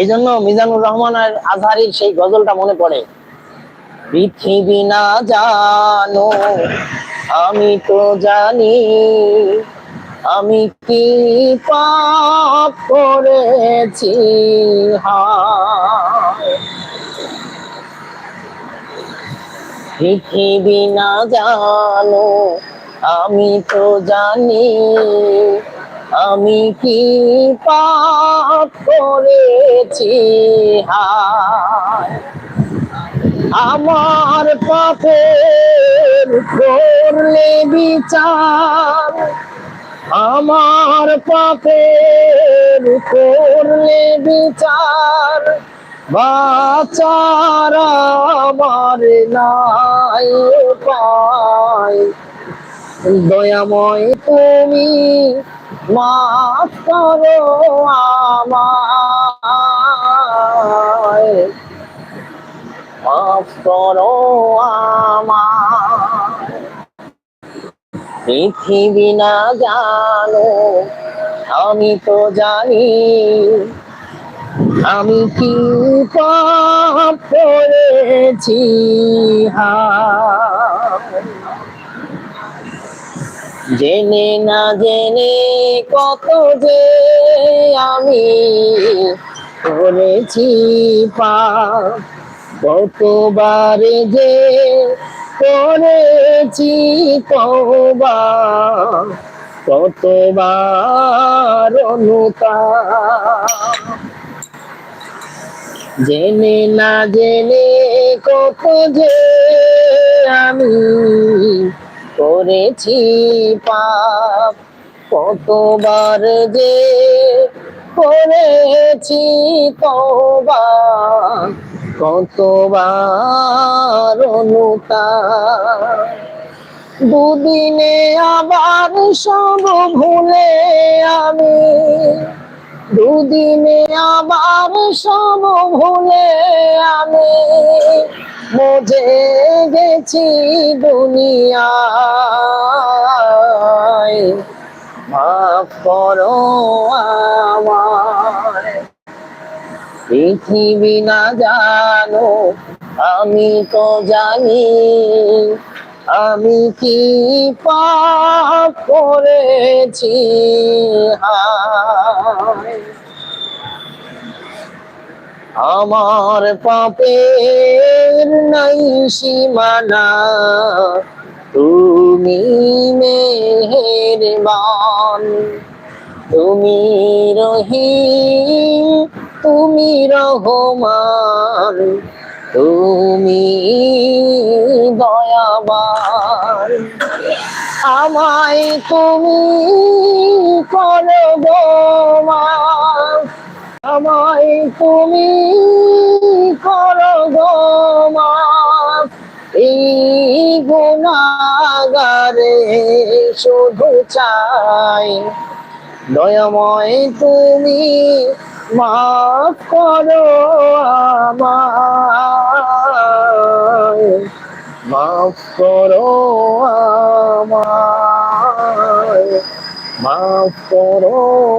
এই জন্য মিজানুর রহমানের আজহারির সেই গজলটা মনে পড়ে। পৃথিবী না জানো, আমি তো জানি, আমি কি পাপ করেছি? পৃথিবী না জানো, আমি তো জানি আমি কি পাপ করেছি? আমার পাপের করলে বিচার। আমার পাপের করলে বিচার। বাচার আমার নাই পায় দয়াময় তুমি মাফ করো আমায়। মাফ করো আমায়। পৃথিবী না জানো, আমি তো জানি। আমি কি পাপ করেছি হায়। জেনে না জেনে কত যে আমি করেছি পাপ। কতবার যে করেছি তবা কতবার অনুতাপ। জেনে না জেনে কত যে আমি করেছি পাপ, কতবার যে করেছি তবা কতবার দুদিনে আবার সব ভুলে আমি, দুদিনে আবার সব ভুলে আমি। বুঝে গেছি দুনিয়ায়। মাফ করো আমায়। পৃথিবী না জানো, আমি তো জানি। আমি কি পাপ করেছি? আমার পাপের নাই সীমানা। তুমি মেহেরবান। তুমি রহিম, তুমি রহমান। তুমি দয়াবান। আমায় তুমি করো গো আমায় তুমি করো গুণাগারে শুধু চাই। দয়াময় তুমি মাফ করো আমায়। মাফ করো আমায়। মাফ করো